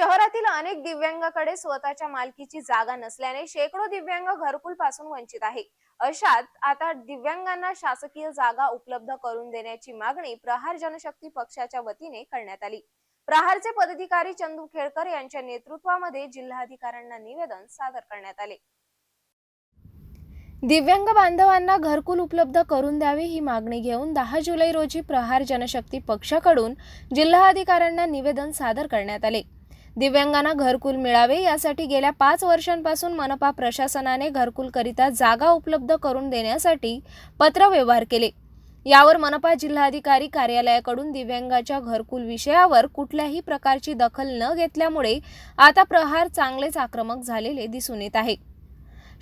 शहरातील अनेक दिव्यांगाकडे स्वतःच्या मालकीची जागा नसल्याने शेकडो दिव्यांग घरकुलपासून वंचित आहे. अशात आता दिव्यांगांना शासकीय जागा उपलब्ध करून देण्याची मागणी प्रहार जनशक्ती पक्षाच्या वतीने करण्यात आली. प्रहारचे पदाधिकारी चंदू खेडकर यांच्या नेतृत्वामध्ये जिल्हाधिकाऱ्यांना निवेदन सादर करण्यात आले. दिव्यांग बांधवांना घरकुल उपलब्ध करून द्यावे ही मागणी घेऊन दहा जुलै रोजी प्रहार जनशक्ती पक्षाकडून जिल्हाधिकाऱ्यांना निवेदन सादर करण्यात आले. दिव्यांगांना घरकुल मिळावे यासाठी गेल्या पाच वर्षांपासून मनपा प्रशासनाने घरकुलकरिता जागा उपलब्ध करून देण्यासाठी पत्रव्यवहार केले. यावर मनपा जिल्हाधिकारी कार्यालयाकडून दिव्यांगाच्या घरकुल विषयावर कुठल्याही प्रकारची दखल न घेतल्यामुळे आता प्रहार चांगलेच आक्रमक झालेले दिसून येत आहे.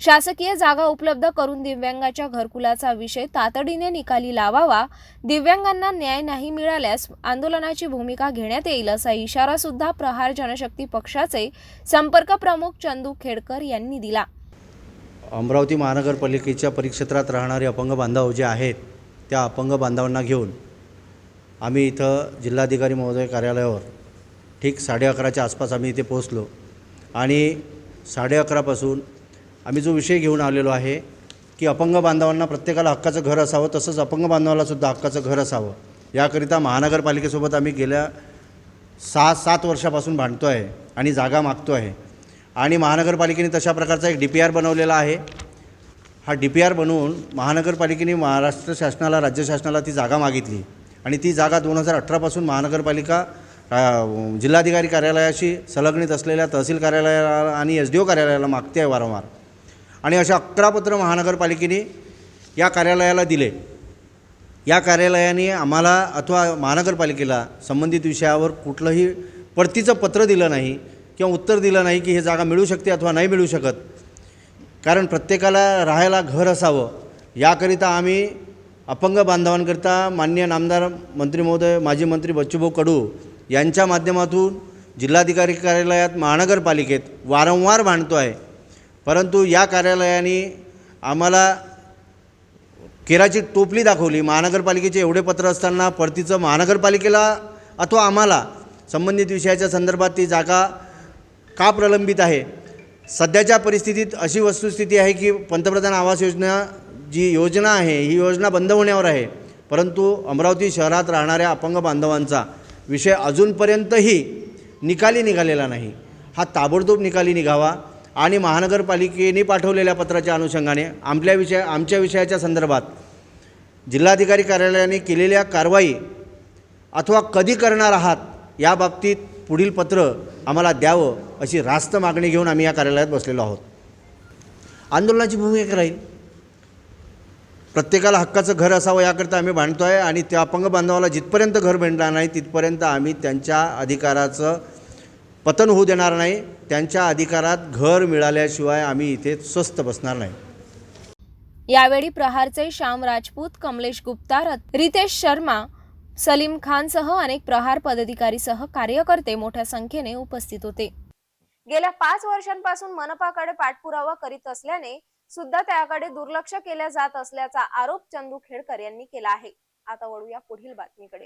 शासकीय जागा उपलब्ध करून दिव्यांगाच्या घरकुलाचा विषय तातडीने निकाली लावावा. दिव्यांगांना न्याय नाही मिळाल्यास आंदोलनाची भूमिका घेण्यात येईल असा इशारा सुद्धा प्रहार जनशक्ती पक्षाचे संपर्क प्रमुख चंदू खेडकर यांनी दिला. अमरावती महानगरपालिकेच्या परिक्षेत्रात राहणारे अपंग बांधव जे आहेत त्या अपंग बांधवांना घेऊन आम्ही इथं जिल्हाधिकारी महोदय कार्यालयावर ठीक साडे अकराच्या आसपास आम्ही इथे पोहोचलो. आणि साडे अकरापासून आम्ही जो विषय घेऊन आलेलो आहे की अपंग बांधवांना प्रत्येकाला हक्काचं घर असावं तसंच अपंग बांधवालासुद्धा हक्काचं घर असावं याकरिता महानगरपालिकेसोबत आम्ही गेल्या सहा सात वर्षापासून भांडतो आहे आणि जागा मागतो आहे आणि महानगरपालिकेने तशा प्रकारचा एक डी पी आर बनवलेला आहे. हा डी पी आर बनवून महानगरपालिकेने महाराष्ट्र शासनाला राज्य शासनाला ती जागा मागितली. आणि ती जागा दोन हजार अठरापासून महानगरपालिका जिल्हाधिकारी कार्यालयाशी संलग्नित असलेल्या तहसील कार्यालयाला आणि एस डी ओ कार्यालयाला मागते आहे वारंवार. आणि अशा अकरा पत्र महानगरपालिकेने या कार्यालयाला दिले. या कार्यालयाने आम्हाला अथवा महानगरपालिकेला संबंधित विषयावर कुठलंही परतीचं पत्र दिलं नाही किंवा उत्तर दिलं नाही की हे जागा मिळू शकते अथवा नाही मिळू शकत. कारण प्रत्येकाला राहायला घर असावं याकरिता आम्ही अपंग बांधवांकरिता मान्य नामदार मंत्री महोदय माजी मंत्री बच्चूभाऊ कडू यांच्या माध्यमातून जिल्हाधिकारी कार्यालयात महानगरपालिकेत वारंवार भांडतो आहे परंतु या कार्यालयाने आम्हाला केराची टोपली दाखवली. महानगरपालिकेचे एवढे पत्र असताना परतीचं महानगरपालिकेला अथवा आम्हाला संबंधित विषयाच्या संदर्भात ती जागा का प्रलंबित आहे? सध्याच्या परिस्थितीत अशी वस्तुस्थिती आहे की पंतप्रधान आवास योजना जी योजना आहे ही योजना बंद होण्यावर आहे. परंतु अमरावती शहरात राहणाऱ्या अपंग बांधवांचा विषय अजूनपर्यंतही निकाली निघालेला नाही. हा ताबडतोब निकाली निघावा. आणि महानगरपालिकेने पाठवलेल्या पत्राच्या अनुषंगाने आपल्या विषया आमच्या विषयाच्या संदर्भात जिल्हाधिकारी कार्यालयाने केलेल्या कारवाई अथवा कधी करणार आहात या बाबतीत पुढील पत्र आम्हाला द्यावं अशी रास्त मागणी घेऊन आम्ही या कार्यालयात बसलेलो आहोत. आंदोलनाची भूमिका राहील. प्रत्येकाला हक्काचं घर असावं याकरता आम्ही बांधतो आहे आणि त्या अपंग बांधवाला जिथपर्यंत घर भेटणार नाही तिथपर्यंत आम्ही त्यांच्या अधिकाराचं पतन होऊ देणार नाही त्यांच्या अधिकारात घर मिळाल्याशिवाय आम्ही इथे स्वस्त बसणार नाही. यावेळी प्रहारचे श्याम राजपूत कमलेश गुप्ता रितेश शर्मा सलीम खानसह अनेक प्रहार पदाधिकारीसह कार्यकर्ते मोठ्या संख्येने उपस्थित होते. गेल्या पाच वर्षांपासून मनपाकडे पाठपुरावा करीत असल्याने सुद्धा त्याकडे दुर्लक्ष केल्या जात असल्याचा आरोप चंदू खेडकर यांनी केला आहे. आता वळूया पुढील बातमीकडे.